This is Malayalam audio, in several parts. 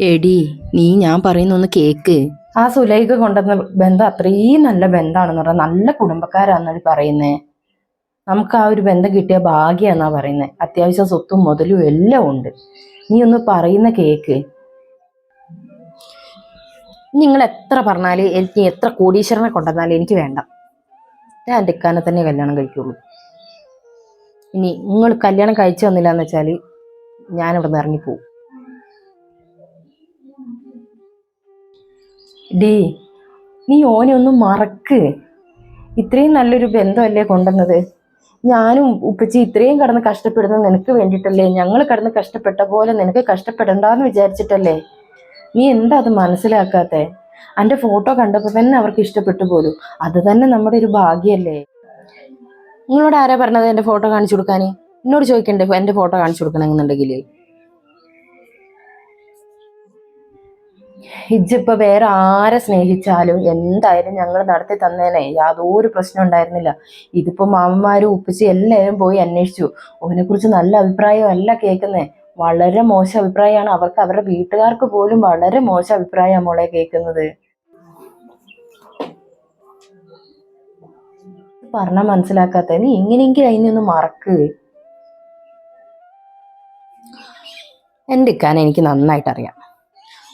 എടി നീ ഞാൻ പറയുന്ന ഒന്ന് കേക്ക്. ആ സുലൈഖ കൊണ്ടുവന്ന ബന്ധം അത്രയും നല്ല ബന്ധമാണെന്ന് പറഞ്ഞാൽ നല്ല കുടുംബക്കാരാന്നാണ് പറയുന്നേ. നമുക്ക് ആ ഒരു ബന്ധം കിട്ടിയ ഭാഗ്യാന്നാ പറയുന്നത് അത്യാവശ്യം സ്വത്തും മുതലും എല്ലാം ഉണ്ട്. നീ ഒന്ന് പറയുന്ന കേക്ക്. നിങ്ങൾ എത്ര പറഞ്ഞാൽ എനിക്ക് എത്ര കോടീശ്വരനെ കൊണ്ടുവന്നാലും എനിക്ക് വേണ്ട. ഞാൻ എന്റെ ഇക്കാനെ തന്നെ കല്യാണം കഴിക്കുള്ളൂ. ഇനി നിങ്ങൾ കല്യാണം കഴിച്ചു തന്നില്ല എന്ന് വെച്ചാൽ ഞാനിവിടെ നിന്ന് ഇറങ്ങിപ്പോവും. ഡീ നീ ഓനെ ഒന്ന് മറക്ക്. ഇത്രയും നല്ലൊരു ബന്ധമല്ലേ കൊണ്ടുവന്നത്? ഞാനും ഉപ്പച്ചി ഇത്രയും കടന്ന് കഷ്ടപ്പെടുന്നത് നിനക്ക് വേണ്ടിയിട്ടല്ലേ? ഞങ്ങൾ കടന്ന് കഷ്ടപ്പെട്ട പോലെ നിനക്ക് കഷ്ടപ്പെടണ്ടെന്ന് വിചാരിച്ചിട്ടല്ലേ? നീ എന്താ അത് മനസ്സിലാക്കാത്തെ? എന്റെ ഫോട്ടോ കണ്ടപ്പോൾ തന്നെ അവർക്ക് ഇഷ്ടപ്പെട്ടു പോലും. അത് തന്നെ നമ്മുടെ ഒരു ഭാഗ്യമല്ലേ നിങ്ങളോട് ആരാ പറഞ്ഞത് എന്റെ ഫോട്ടോ കാണിച്ചു കൊടുക്കാൻ എന്നോട് ചോദിക്കണ്ടേ എന്റെ ഫോട്ടോ കാണിച്ചു കൊടുക്കണമെന്നുണ്ടെങ്കിൽ ഇജ്ജിപ്പോ വേറെ ആരെ സ്നേഹിച്ചാലും എന്തായാലും ഞങ്ങൾ നടത്തി തന്നേനെ. യാതൊരു പ്രശ്നം ഉണ്ടായിരുന്നില്ല. ഇതിപ്പോ മാമന്മാരും ഉപ്പിച്ച് എല്ലാവരും പോയി അന്വേഷിച്ചു. ഓനെ കുറിച്ച് നല്ല അഭിപ്രായം അല്ല കേൾക്കുന്നേ വളരെ മോശം അഭിപ്രായമാണ്. അവർക്ക് അവരുടെ വീട്ടുകാർക്ക് പോലും വളരെ മോശം അഭിപ്രായമാണ് മോളെ കേൾക്കുന്നത് പറഞ്ഞാൽ മനസ്സിലാക്കാത്ത. നീ ഇങ്ങനെയെങ്കിലും അതിനൊന്ന് മറക്ക്. എന്റെ ഇക്കാനെ എനിക്ക് നന്നായിട്ട് അറിയാം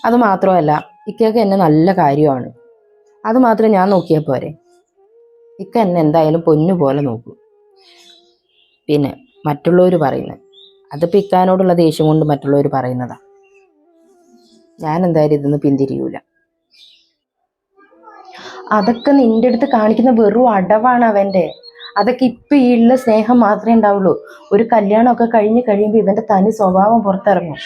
അത് മാത്രമല്ല ഇക്കയൊക്കെ എന്നെ നല്ല കാര്യമാണ്. അത് മാത്രം ഞാൻ നോക്കിയാൽ പോരെ. ഇക്ക എന്നെ എന്തായാലും പൊന്നു പോലെ നോക്കും. പിന്നെ മറ്റുള്ളവർ പറയുന്നത്. അതിപ്പോൾ ഇക്കാനോടുള്ള ദേഷ്യം കൊണ്ട് മറ്റുള്ളവർ പറയുന്നതാ. ഞാൻ എന്തായാലും ഇതൊന്ന് പിന്തിരിയൂല. അതൊക്കെ നിന്റെ അടുത്ത് കാണിക്കുന്ന വെറും അടവാണ് അവന്റെ അതൊക്കെ ഇപ്പം ഈ ഉള്ള സ്നേഹം മാത്രമേ ഉണ്ടാവുള്ളൂ. ഒരു കല്യാണമൊക്കെ കഴിഞ്ഞ് കഴിയുമ്പോൾ ഇവന്റെ തനി സ്വഭാവം പുറത്തിറങ്ങും.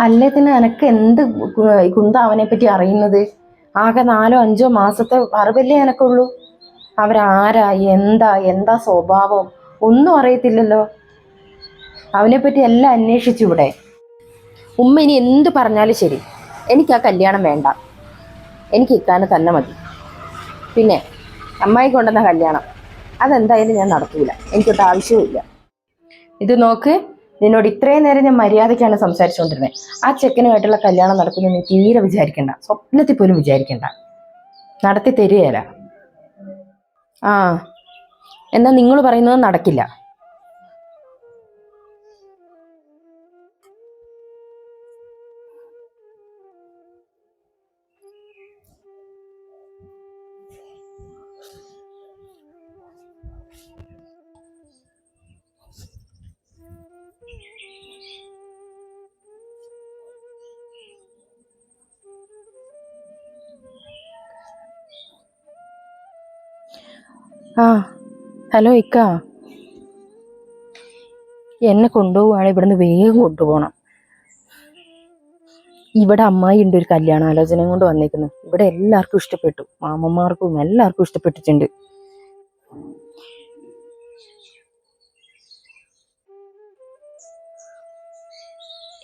അല്ലേ തന്നെ നിനക്ക് എന്ത് കുന്ത അവനെ പറ്റി അറിയുന്നത്? ആകെ നാലോ അഞ്ചോ മാസത്തെ അറിവല്ലേ എനക്കുള്ളൂ അവരാരാ? എന്താ? എന്താ സ്വഭാവം? ഒന്നും അറിയത്തില്ലല്ലോ. അവനെ പറ്റി എല്ലാം അന്വേഷിച്ചു ഇവിടെ. ഉമ്മ ഇനി എന്ത് പറഞ്ഞാലും ശരി. എനിക്ക് ആ കല്യാണം വേണ്ട. എനിക്ക് ഇക്കാനെ തന്നെ മതി. പിന്നെ അമ്മായി കൊണ്ടുവന്ന കല്യാണം. അതെന്തായാലും ഞാൻ നടത്തൂല. എനിക്കൊട്ട് ആവശ്യവുമില്ല. ഇത് നോക്ക്. നിന്നോട് ഇത്രയും നേരം ഞാൻ മര്യാദയ്ക്കാണ് സംസാരിച്ചുകൊണ്ടിരുന്നത് ആ ചെക്കനുമായിട്ടുള്ള കല്യാണം നടക്കുന്നു നീ തീരെ വിചാരിക്കണ്ട. സ്വപ്നത്തിൽ പോലും വിചാരിക്കണ്ട. നടത്തി തരികയല്ല. ആ എന്നാൽ നിങ്ങൾ പറയുന്നത് നടക്കില്ല. ആ ഹലോ ഇക്ക. എന്നെ കൊണ്ടുപോവുകയാണ് ഇവിടുന്ന് വേഗം കൊണ്ടുപോകണം. ഇവിടെ അമ്മായി ഉണ്ട് ഒരു കല്യാണാലോചനയും കൊണ്ട് വന്നേക്കുന്നത് ഇവിടെ എല്ലാവർക്കും ഇഷ്ടപ്പെട്ടു. മാമന്മാർക്കും എല്ലാവർക്കും ഇഷ്ടപ്പെട്ടിട്ടുണ്ട്.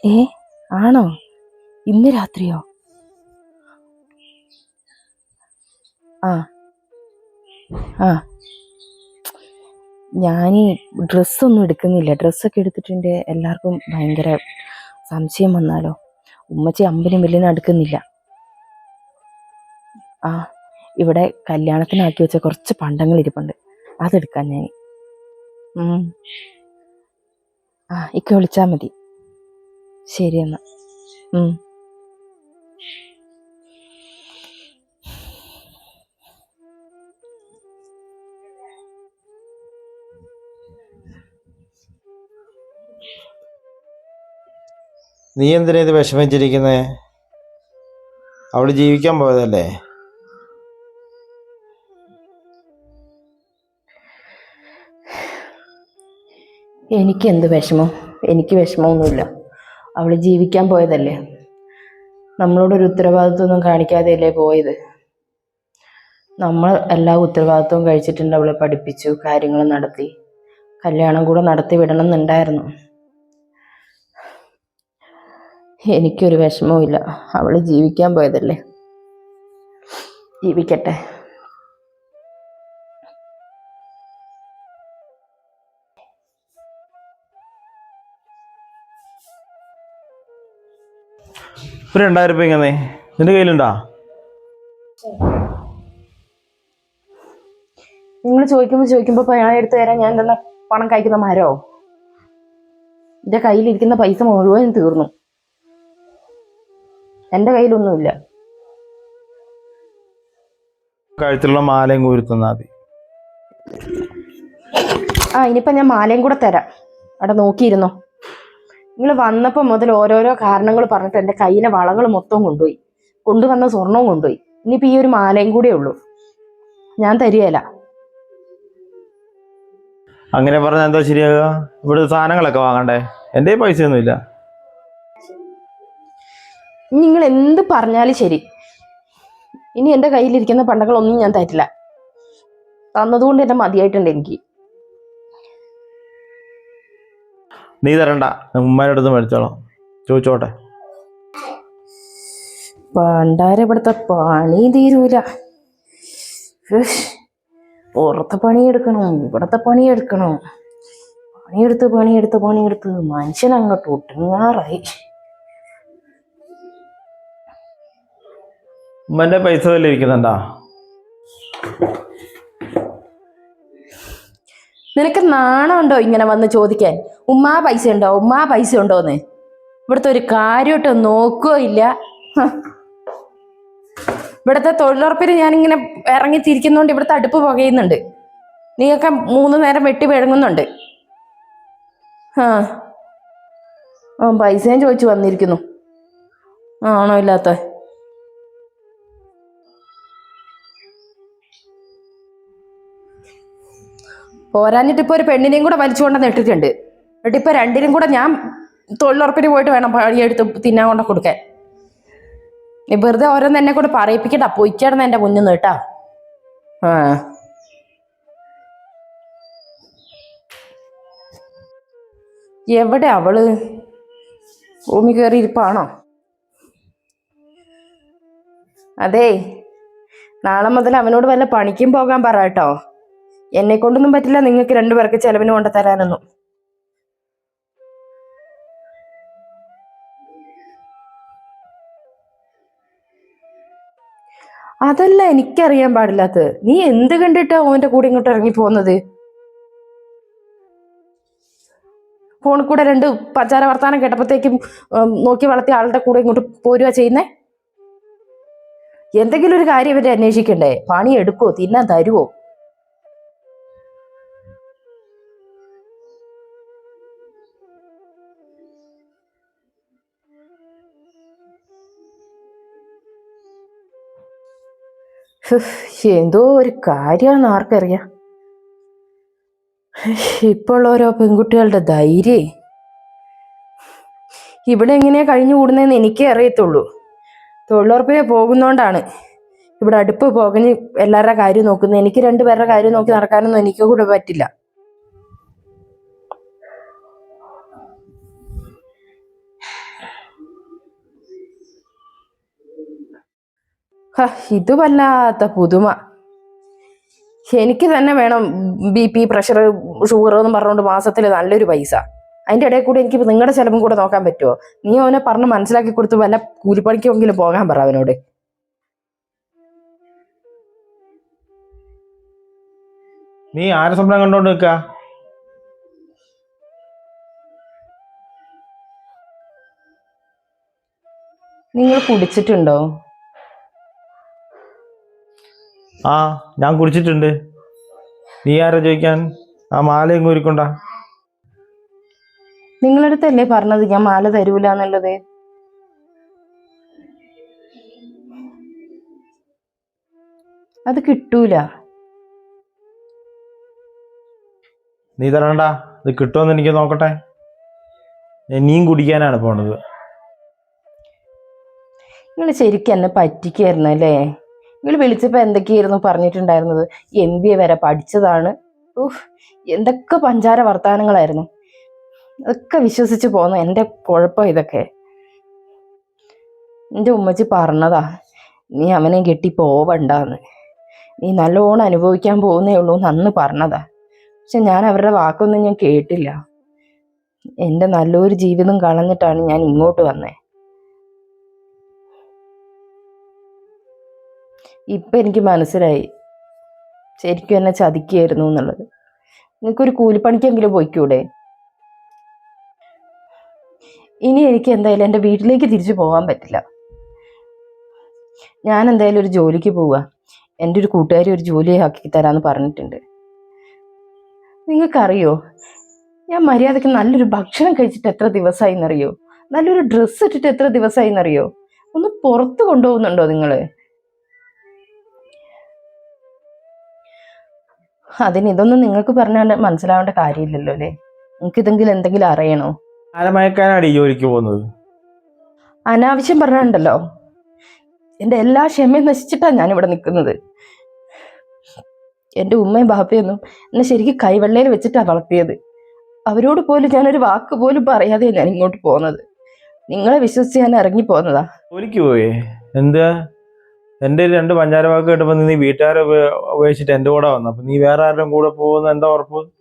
ഏ ആണോ? ഇന്ന് രാത്രിയോ? ആ ആ. ഞാൻ ഡ്രസ്സൊന്നും എടുക്കുന്നില്ല. ഡ്രസ്സൊക്കെ എടുത്തിട്ടുണ്ട്. എല്ലാവർക്കും ഭയങ്കര സംശയം വന്നാലോ? ഉമ്മച്ചി അമ്പലും വലിയ എടുക്കുന്നില്ല ആ ഇവിടെ കല്യാണത്തിനാക്കി വെച്ച കുറച്ച് പണ്ടങ്ങൾ ഇരിപ്പുണ്ട്. അതെടുക്കാൻ ഞാൻ ആ ഇക്ക വിളിച്ചാൽ മതി. ശരി എന്നാ. നീ എന്തിനാ ഇത് വിഷമിച്ചിരിക്കുന്നത് അവൾ ജീവിക്കാൻ പോയതല്ലേ? എനിക്ക് എന്ത് വിഷമം? എനിക്ക് വിഷമമൊന്നുമില്ല. അവൾ ജീവിക്കാൻ പോയതല്ലേ? നമ്മളോടൊരു ഉത്തരവാദിത്വമൊന്നും കാണിക്കാതെയല്ലേ പോയത്? നമ്മൾ എല്ലാ ഉത്തരവാദിത്വവും കഴിച്ചിട്ടുണ്ട് അവളെ പഠിപ്പിച്ചു കാര്യങ്ങൾ നടത്തി. കല്യാണം കൂടെ നടത്തി വിടണം എന്നുണ്ടായിരുന്നു എനിക്കൊരു വിഷമവും ഇല്ല അവൾ ജീവിക്കാൻ പോയതല്ലേ? ജീവിക്കട്ടെ. ഒരു രണ്ടായിരം രൂപ ഇങ്ങനെ നിന്റെ കയ്യിലുണ്ടാ? നിങ്ങൾ ചോദിക്കുമ്പോ ചോദിക്കുമ്പോ പണം എടുത്തു തരാൻ ഞാൻ തന്ന പണം കഴിക്കുന്ന മരോ? എന്റെ കയ്യിലിരിക്കുന്ന പൈസ മുഴുവൻ തീർന്നു. എന്റെ കയ്യിലൊന്നുമില്ല. കഴുത്തിലുള്ള മാലയും കൂരി തന്നാൽ മതി. ആ ഇനിയിപ്പോൾ ഞാൻ മാലയും കൂടെ തരാം. അവിടെ നോക്കിയിരുന്നോ? നിങ്ങൾ വന്നപ്പോൾ മുതൽ ഓരോരോ കാരണങ്ങൾ പറഞ്ഞിട്ട് എന്റെ കയ്യിലെ വളകൾ മൊത്തം കൊണ്ടുപോയി. കൊണ്ടുവന്ന സ്വർണവും കൊണ്ടുപോയി. ഇനിയിപ്പോൾ ഈ ഒരു മാലയും കൂടെ ഉള്ളൂ. ഞാൻ തരികയില്ല. അങ്ങനെ പറഞ്ഞാൽ എന്താ ശരിയാകുക ഇവിടെ സാധനങ്ങളൊക്കെ വാങ്ങണ്ടേ? എന്റെ പൈസയൊന്നുമില്ല. നിങ്ങൾ എന്ത് പറഞ്ഞാലും ശരി. ഇനി എന്റെ കയ്യിലിരിക്കുന്ന പണ്ടകളൊന്നും ഞാൻ തരില്ല. തന്നതുകൊണ്ട് എന്നെ മതിയായിട്ടുണ്ട് എനിക്ക്. നീ തരണ്ട. ഉമ്മാരുടെ അടുത്ത് മേടിച്ചോളാം. ചോദിച്ചോട്ടെ. പണ്ടാരെ ഇവിടുത്തെ പണി തീരൂല. പണി പുറത്തെ പണിയെടുക്കണം? ഇവിടുത്തെ പണിയെടുക്കണം? പണിയെടുത്ത് പണിയെടുത്ത് പണിയെടുത്ത് മനുഷ്യൻ അങ്ങോട്ട് ഒട്ടുങ്ങാറായി ഉമ്മന്റെ പൈസ വല്ല ഇരിക്കുന്നുണ്ടാ? നിനക്ക് നാണമുണ്ടോ ഇങ്ങനെ വന്ന് ചോദിക്കാൻ? ഉമ്മാ പൈസ ഉണ്ടോ? ഉമ്മാ പൈസ ഉണ്ടോന്ന്? ഇവിടുത്തെ ഒരു കാര്യമായിട്ട് നോക്കുകയോ ഇല്ല. ഇവിടുത്തെ തൊഴിലുറപ്പിൽ ഞാനിങ്ങനെ ഇറങ്ങി തിരിക്കുന്നോണ്ട് ഇവിടുത്തെ അടുപ്പ് പുകയുന്നുണ്ട്. നീയൊക്കെ മൂന്ന് നേരം വെട്ടി വിഴങ്ങുന്നുണ്ട്. ആ പൈസയും ചോദിച്ചു വന്നിരിക്കുന്നു. ആണോ ഇല്ലാത്ത? പോരാഞ്ഞിട്ട് ഇപ്പോൾ ഒരു പെണ്ണിനെയും കൂടെ വലിച്ചു കൊണ്ടെന്ന് ഇട്ടിട്ടുണ്ട്. എന്നിട്ട് ഇപ്പൊ രണ്ടിനും കൂടെ ഞാൻ തൊഴിലുറപ്പിന് പോയിട്ട് വേണം പണിയെടുത്ത് തിന്നാൻ കൊണ്ടു കൊടുക്കാൻ. വെറുതെ ഓരോന്ന് എന്നെ കൂടെ പറയിപ്പിക്കട്ടാ പൊയ്ക്കടന്ന് എന്റെ മുന്നിൽ നിന്ന് കേട്ടാ. ആ. എവിടെ അവൾ? ഭൂമി കയറി ഇരിപ്പാണോ? അതെ. നാളെ മുതൽ അവനോട് വല്ല പണിക്കും പോകാൻ പറ കേട്ടോ. എന്നെ കൊണ്ടൊന്നും പറ്റില്ല. നിങ്ങൾക്ക് രണ്ടുപേർക്ക് ചെലവിന് കൊണ്ട് തരാനൊന്നും. അതല്ല എനിക്കറിയാൻ പാടില്ലാത്തത്. നീ എന്ത് കണ്ടിട്ടാ ഓന്റെ കൂടെ ഇങ്ങോട്ട് ഇറങ്ങി പോകുന്നത്? ഫോണിൽ കൂടെ രണ്ട് പച്ചാര വർത്താനം കേട്ടപ്പോഴത്തേക്കും നോക്കി വളർത്തിയ ആളുടെ കൂടെ ഇങ്ങോട്ട് പോരുക ചെയ്യുന്നേ? എന്തെങ്കിലും ഒരു കാര്യം ഇവരെ അന്വേഷിക്കണ്ടേ? പണി എടുക്കുവോ? തിന്നാൻ തരുവോ? എന്തോ ഒരു കാര്യമാണ് ആർക്കറിയാം. ഇപ്പോൾ ഓരോ പെൺകുട്ടികളുടെ ധൈര്യേ. ഇവിടെ എങ്ങനെയാ കഴിഞ്ഞു കൂടുന്നതെന്ന് എനിക്കേ അറിയത്തുള്ളൂ. തൊഴിലുറപ്പിനെ പോകുന്നോണ്ടാണ്. ഇവിടെ അടുപ്പ് പോകഞ്ഞ് എല്ലാവരുടെ കാര്യം നോക്കുന്നത്. എനിക്ക് രണ്ടുപേരുടെ കാര്യം നോക്കി നടക്കാനൊന്നും എനിക്ക് കൂടെ പറ്റില്ല. ഹ, ഇത് വല്ലാത്ത പുതുമ. എനിക്ക് തന്നെ വേണം ബി പി പ്രഷർ ഷുഗർ എന്ന് പറഞ്ഞുകൊണ്ട് മാസത്തിൽ നല്ലൊരു പൈസ. അതിന്റെ ഇടയിൽ കൂടി എനിക്ക് നിങ്ങളുടെ ചിലവും കൂടെ നോക്കാൻ പറ്റുമോ നീ അവനെ പറഞ്ഞ് മനസ്സിലാക്കി കൊടുത്ത് വല്ല കൂലിപ്പണിക്കുമെങ്കിലും പോകാൻ പറ അവനോട്. നീ ആരെ സ്വപ്നം കണ്ടോണ്ട് നിൽക്ക നിങ്ങൾ കുടിച്ചിട്ടുണ്ടോ? ആ ഞാൻ കുടിച്ചിട്ടുണ്ട്. നീ ആരാ ചോദിക്കാൻ? ആ മാലയും കൂരിക്കൊണ്ടാ നിങ്ങളടുത്തല്ലേ പറഞ്ഞത് ഞാൻ മാല തരൂല എന്നുള്ളത്? അത് കിട്ടൂല. നീ തരണ്ട. ഇത് കിട്ടുമെന്ന് എനിക്ക് നോക്കട്ടെ. നീയും കുടിക്കാനാണ് പോണത്. നിങ്ങൾ ശരിക്കും എന്നെ പറ്റിക്കായിരുന്നു അല്ലേ നിങ്ങൾ വിളിച്ചപ്പോൾ എന്തൊക്കെയായിരുന്നു പറഞ്ഞിട്ടുണ്ടായിരുന്നത്? എം ബി എ വരെ പഠിച്ചതാണ്. ഊഹ് എന്തൊക്കെ പഞ്ചാര വർത്തമാനങ്ങളായിരുന്നു അതൊക്കെ വിശ്വസിച്ച് പോന്നു. എന്റെ കുഴപ്പം ഇതൊക്കെ. എന്റെ ഉമ്മച്ചി പറഞ്ഞതാ നീ അവനെ കെട്ടി പോവണ്ടെന്ന്. നീ നല്ലോണം അനുഭവിക്കാൻ പോകുന്നേ ഉള്ളൂ എന്ന് പറഞ്ഞതാ. പക്ഷെ ഞാൻ അവരുടെ വാക്കൊന്നും ഞാൻ കേട്ടില്ല. എന്റെ നല്ലൊരു ജീവിതം കളഞ്ഞിട്ടാണ് ഞാൻ ഇങ്ങോട്ട് വന്നത് ഇപ്പം എനിക്ക് മനസ്സിലായി. ശരിക്കും എന്നെ ചതിക്കുകയായിരുന്നു എന്നുള്ളത്. നിങ്ങൾക്കൊരു കൂലിപ്പണിക്കെങ്കിലും പോയിക്കൂടെ? ഇനി എനിക്ക് എന്തായാലും എന്റെ വീട്ടിലേക്ക് തിരിച്ചു പോകാൻ പറ്റില്ല. ഞാൻ എന്തായാലും ഒരു ജോലിക്ക് പോവുക എന്റെ ഒരു കൂട്ടുകാരി ഒരു ജോലി ആക്കി തരാമെന്ന് പറഞ്ഞിട്ടുണ്ട്. നിങ്ങൾക്കറിയോ? ഞാൻ മര്യാദയ്ക്ക് നല്ലൊരു ഭക്ഷണം കഴിച്ചിട്ട് എത്ര ദിവസമായി എന്നറിയോ നല്ലൊരു ഡ്രസ്സ് ഇട്ടിട്ട് എത്ര ദിവസമായി എന്നറിയോ ഒന്ന് പുറത്ത് കൊണ്ടുപോകുന്നുണ്ടോ നിങ്ങൾ അതിന് ഇതൊന്നും നിങ്ങൾക്ക് പറഞ്ഞാൽ മനസ്സിലാവേണ്ട കാര്യമില്ലല്ലോ അല്ലേ? നിങ്ങൾക്ക് ഇതെങ്കിലും എന്തെങ്കിലും അറിയണോ? ആരമയക്കാനാണ് ഈ ജോലിക്ക് പോകുന്നത്. അനാവശ്യം പറഞ്ഞുണ്ടല്ലോ. എന്റെ എല്ലാ ക്ഷമയും ഞാൻ ഞാനിവിടെ നിൽക്കുന്നത്. എന്റെ ഉമ്മയും ബാപ്പയൊന്നും എന്നെ ശരിക്കും കൈവെള്ളയിൽ വെച്ചിട്ടാ വളർത്തിയത്. അവരോട് പോലും ഞാനൊരു വാക്ക് പോലും പറയാതെ ഞാൻ ഇങ്ങോട്ട് പോകുന്നത്. നിങ്ങളെ വിശ്വസിച്ച് ഞാൻ ഇറങ്ങി പോകുന്നതാ ജോലിക്ക് പോയേ? എന്താ? എന്റെ രണ്ട് പഞ്ചാര വാക്ക് കേട്ടപ്പോൾ നീ വീട്ടുകാരെ ഉപയോഗിച്ചിട്ട് എന്റെ കൂടെ വന്നു. അപ്പം നീ വേറെ ആരുടെയും കൂടെ പോകുന്ന? എന്താ ഉറപ്പ്?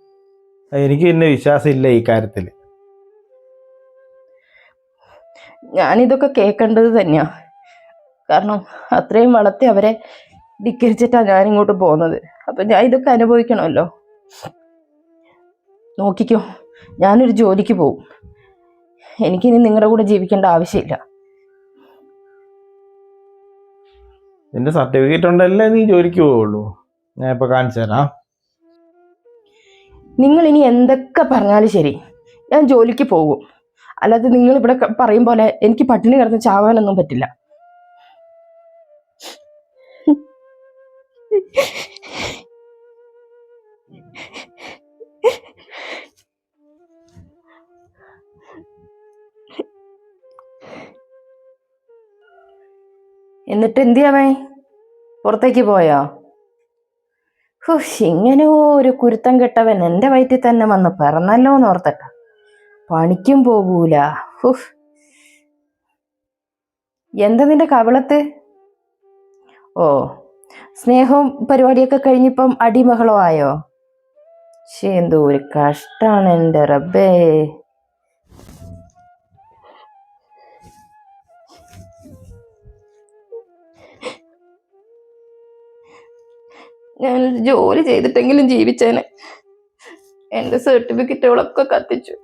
എനിക്ക് എന്നെ വിശ്വാസം ഇല്ല ഈ കാര്യത്തിൽ. ഞാനിതൊക്കെ കേൾക്കേണ്ടത് തന്നെയാ. കാരണം അത്രയും വളർത്തി അവരെ ധിക്കരിച്ചിട്ടാണ് ഞാൻ ഇങ്ങോട്ട് പോകുന്നത്. അപ്പം ഞാൻ ഇതൊക്കെ അനുഭവിക്കണമല്ലോ. നോക്കിക്കോ ഞാനൊരു ജോലിക്ക് പോകും. എനിക്കിനി നിങ്ങളുടെ കൂടെ ജീവിക്കേണ്ട ആവശ്യമില്ല. നിന്റെ സർട്ടിഫിക്കറ്റ് ഉണ്ടല്ലേ നീ ജോലിക്ക് പോവുള്ളൂ ഞാൻ ഇപ്പൊ കാണിച്ചു തരാം. നിങ്ങൾ ഇനി എന്തൊക്കെ പറഞ്ഞാലും ശരി ഞാൻ ജോലിക്ക് പോകും. അല്ലാതെ നിങ്ങൾ ഇവിടെ പറയും പോലെ എനിക്ക് പട്ടിണി കിടന്ന് ചാവാനൊന്നും പറ്റില്ല. എന്നിട്ട് എന്ത് ചെയ്യാമേ പുറത്തേക്ക് പോയോ? ഹുഷ് ഇങ്ങനെ ഒരു കുരുത്തം കെട്ടവൻ എന്റെ വയറ്റിൽ തന്നെ വന്ന് പിറന്നല്ലോ എന്ന് ഓർത്തട്ട. പണിക്കും പോകൂല. ഹുഫ് എന്താ നിന്റെ കവളത്ത്? ഓ സ്നേഹവും പരിപാടിയൊക്കെ കഴിഞ്ഞിപ്പം അടിമഹളോ ആയോ? ശേ എന്തോ ഒരു കഷ്ടാണ് എന്റെ റബ്ബേ. ഞാൻ ജോലി ചെയ്തിട്ടെങ്കിലും ജീവിച്ചേനെ. എന്റെ സർട്ടിഫിക്കറ്റുകളൊക്കെ കത്തിച്ചു.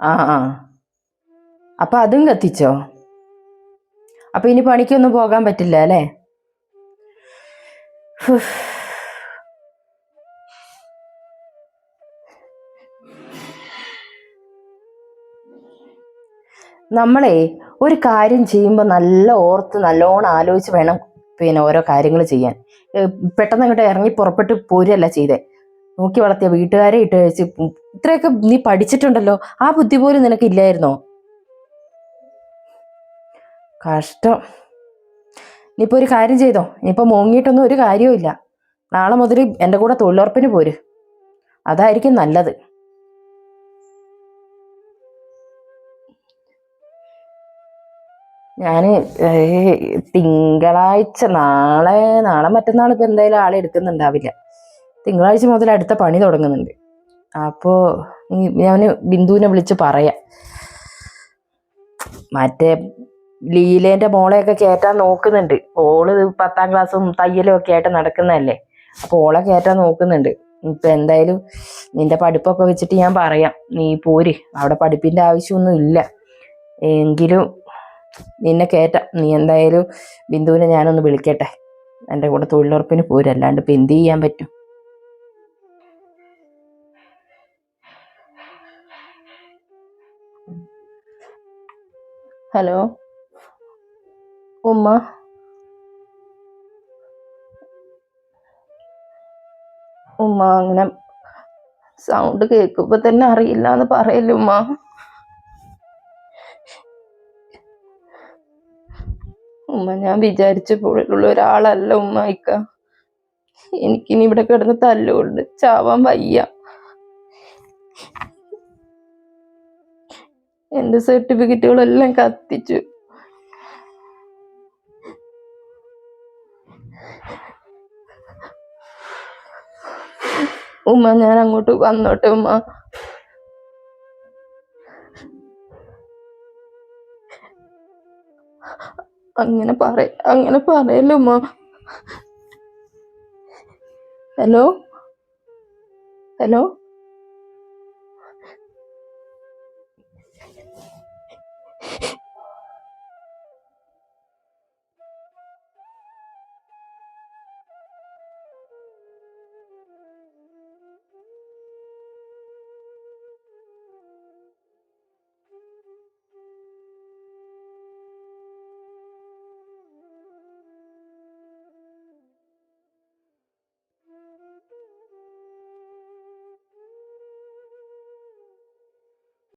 ആ ആ. അപ്പൊ അതും കത്തിച്ചോ? അപ്പൊ ഇനി പണിക്കൊന്നും പോകാൻ പറ്റില്ല അല്ലേ? നമ്മളെ ഒരു കാര്യം ചെയ്യുമ്പോൾ നല്ല ഓർത്ത് നല്ലോണം ആലോചിച്ച് വേണം പിന്നെ ഓരോ കാര്യങ്ങൾ ചെയ്യാൻ. പെട്ടെന്ന് അങ്ങോട്ട് ഇറങ്ങി പുറപ്പെട്ട് പോരുകയല്ല ചെയ്തേ. നോക്കി വളർത്തിയ വീട്ടുകാരെ ഇട്ട് വെച്ച് ഇത്രയൊക്കെ നീ പഠിച്ചിട്ടുണ്ടല്ലോ ആ ബുദ്ധി പോലും നിനക്ക് നിനക്കില്ലായിരുന്നോ കഷ്ടം. ഇനിയിപ്പോൾ ഒരു കാര്യം ചെയ്തോ? ഇനിയിപ്പോൾ മോങ്ങിയിട്ടൊന്നും ഒരു കാര്യവും ഇല്ല. നാളെ മുതൽ എന്റെ കൂടെ തൊഴിലുറപ്പിന് പോര്. അതായിരിക്കും നല്ലത്. ഞാൻ തിങ്കളാഴ്ച നാളെ നാളെ മറ്റന്നാൾ ഇപ്പം എന്തായാലും ആളെ എടുക്കുന്നുണ്ടാവില്ല. തിങ്കളാഴ്ച മുതൽ അടുത്ത പണി തുടങ്ങുന്നുണ്ട്. അപ്പോൾ ഞാൻ ബിന്ദുവിനെ വിളിച്ച് പറയാം. മറ്റേ ലീലേന്റെ മോളെയൊക്കെ കയറ്റാൻ നോക്കുന്നുണ്ട്. ഓൾ പത്താം ക്ലാസ്സും തയ്യലും ഒക്കെ ആയിട്ട് നടക്കുന്നതല്ലേ? അപ്പോൾ ഓളെ കയറ്റാൻ നോക്കുന്നുണ്ട്. ഇപ്പം എന്തായാലും നിന്റെ പഠിപ്പൊക്കെ വെച്ചിട്ട് ഞാൻ പറയാം. നീ പോര്. അവിടെ പഠിപ്പിന്റെ ആവശ്യമൊന്നും ഇല്ല. എങ്കിലും നിന്നെ കയറ്റാം നീ എന്തായാലും ബിന്ദുവിനെ ഞാനൊന്ന് വിളിക്കട്ടെ. എന്റെ കൂടെ തൊഴിലുറപ്പിന് പോരല്ലാണ്ട് ഇപ്പം എന്ത് ചെയ്യാൻ പറ്റും? ഹലോ? ഉമ്മ? ഉമ്മ അങ്ങനെ സൗണ്ട് കേൾക്കുമ്പോ തന്നെ അറിയില്ല എന്ന് പറയല്ലേ ഉമ്മ? ഉമ്മ ഞാൻ വിചാരിച്ച പോലുള്ള ഒരാളല്ല ഉമ്മ ഇക്ക. എനിക്കിനി ഇവിടെ കിടന്ന് തല്ലുകൊണ്ട് ചാവാൻ വയ്യ. എന്റെ സർട്ടിഫിക്കറ്റുകളെല്ലാം കത്തിച്ചു. ഉമ്മ ഞാൻ അങ്ങോട്ട് വന്നോട്ടെ ഉമ്മ. അങ്ങനെ പറ അങ്ങനെ പറയല്ലോ ഉമ്മ ഹലോ ഹലോ